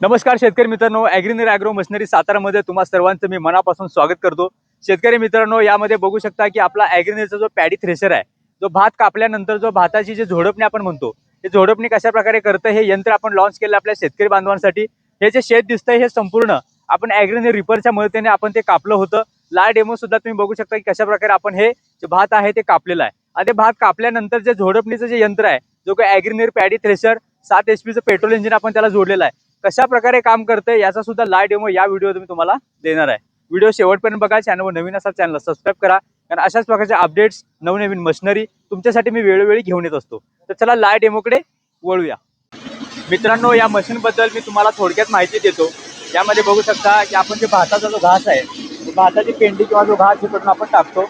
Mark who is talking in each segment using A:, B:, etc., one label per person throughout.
A: नमस्कार शेतकरी मित्रांनो ॲग्रिनर ॲग्रो मशनरी सातारामध्ये तुम्हा सर्वांचं मी मनापासून स्वागत करतो. शेतकरी मित्रांनो यामध्ये बघू शकता की आपला ॲग्रिनरचा जो पॅडी थ्रेशर आहे जो भात कापल्यानंतर जो भाताची जी झोडपणी आपण म्हणतो ते झोडपणी कशा प्रकारे करतं हे यंत्र आपण लॉन्च केलं आपल्या शेतकरी बांधवांसाठी. हे जे शेत दिसतंय हे संपूर्ण आपण ॲग्रिनर रिपरच्या मदतीने आपण ते कापलं होतं. ला डेमो सुद्धा तुम्ही बघू शकता की कशा प्रकारे आपण हे जे भात आहे ते कापलेलं आहे. आणि ते भात कापल्यानंतर जे झोडपणीचं जे यंत्र आहे जो काही ॲग्रिनर पॅडी थ्रेशर सात एच पीचं पेट्रोल इंजिन आपण त्याला जोडलेलं आहे. कशा प्रकारे काम करते याचा सुद्धा लाय डेमो या व्हिडिओ मी तुम्हाला देणार आहे. व्हिडिओ शेवटपर्यंत बघा चॅनलवर नवीन असा चॅनलला सबस्क्राईब करा. कारण अशाच प्रकारचे अपडेट्स नवनवीन मशिनरी तुमच्यासाठी मी वेळोवेळी घेऊन येत असतो. तर चला लाय डेमोकडे वळूया. मित्रांनो या मशीनबद्दल मी तुम्हाला थोडक्यात माहिती देतो. यामध्ये बघू शकता की आपण जे भाताचा जो घास आहे भाताची पेंडी किंवा जो घास हे करून आपण टाकतो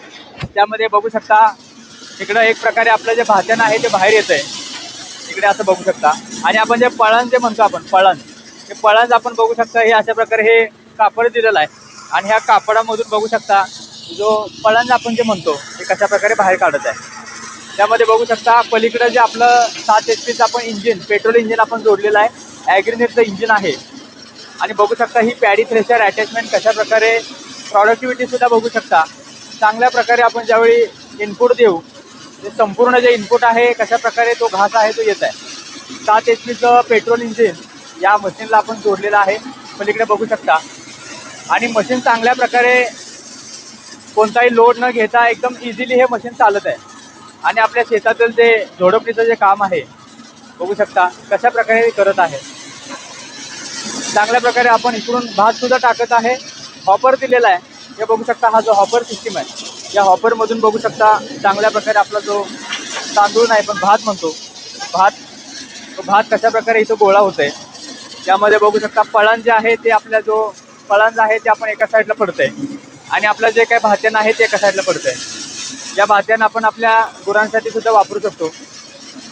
A: त्यामध्ये बघू शकता इकडं एक प्रकारे आपलं जे भात्यानं आहे ते बाहेर येत आहे इकडे असं बघू शकता. आणि आपण जे पळण जे म्हणतो आपण पळण. हे फळांचं आपण बघू शकता हे अशा प्रकारे हे कापड दिलेलं आहे. आणि ह्या कापडामधून बघू शकता जो पळण आपण जे म्हणतो ते कशा प्रकारे बाहेर काढत आहे. त्यामध्ये बघू शकता पलीकडं जे आपलं सात एच पीचं आपण इंजिन पेट्रोल इंजिन आपण जोडलेलं आहे. ॲग्रिनेटचं इंजिन आहे. आणि बघू शकता ही पॅडी थ्रेशर अटॅचमेंट कशा प्रकारे बघू शकता. चांगल्या प्रकारे आपण ज्यावेळी इनपुट देऊ ते संपूर्ण जे इनपुट आहे कशा प्रकारे तो घास आहे तो येत आहे. सात एच पीचं पेट्रोल इंजिन या मशीनला आपण जोडलेलं आहे. पलीकडे बघू शकता. आणि मशीन चांगल्या प्रकारे कोणताही लोड न घेता एकदम इझिली हे मशीन चालत आहे. आणि आपल्या शेतातील जे झोडपणीचं जे काम आहे बघू शकता कशा प्रकारे करत आहे. चांगल्या प्रकारे आपण इकडून भात सुद्धा टाकत आहे. हॉपर दिलेला आहे. हे बघू शकता हा जो हॉपर सिस्टीम आहे. या हॉपरमधून बघू शकता चांगल्या प्रकारे आपला जो तांदूळ नाही पण भात म्हणतो. भात तो भात कशा प्रकारे इथं गोळा होतोय. त्यामध्ये बघू शकता पळण जे आहे ते आपल्या जो पळण आहे ते आपण एका साईडला पडतंय. आणि आपलं जे काही भात्यानं आहे ते एका साईडला पडतंय. या भात्यानं आपण आपल्या गुरांसाठी सुद्धा वापरू शकतो.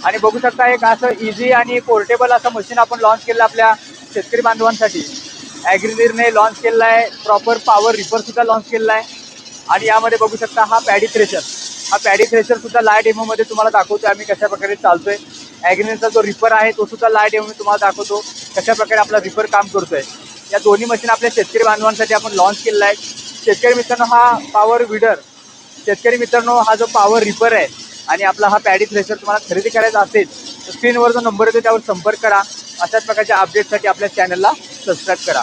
A: आणि बघू शकता एक असं इझी आणि पोर्टेबल असं मशीन आपण लॉन्च केलं आपल्या शेतकरी बांधवांसाठी. ॲग्रिलीरने लॉन्च केलेला आहे प्रॉपर पॉवर रिपरसुद्धा लॉन्च केलेला आहे आणि यामध्ये बघू शकता हा पॅडी थ्रेशर हा पॅडी थ्रेशरसुद्धा लाय डेमोमध्ये तुम्हाला दाखवतो आम्ही कशा प्रकारे चालतोय. ॲग्रिनरचा जो रिपर आहे तो सुद्धा लाइट येऊन मी तुम्हाला दाखवतो. कशा प्रकारे आपला रिपर काम करतोय. या दोन्ही मशीन आपल्या शेतकरी बांधवांसाठी आपण लॉन्च केलेला आहे. शेतकरी मित्रांनो हा पॉवर विडर शेतकरी मित्रांनो हा जो पॉवर रिपर आहे आणि आपला हा पॅडी थ्रेशर तुम्हाला खरेदी करायचा असेल तर स्क्रीनवर जो नंबर येतो त्यावर संपर्क करा. अशाच प्रकारच्या अपडेटसाठी आपल्या चॅनलला सबस्क्राईब करा.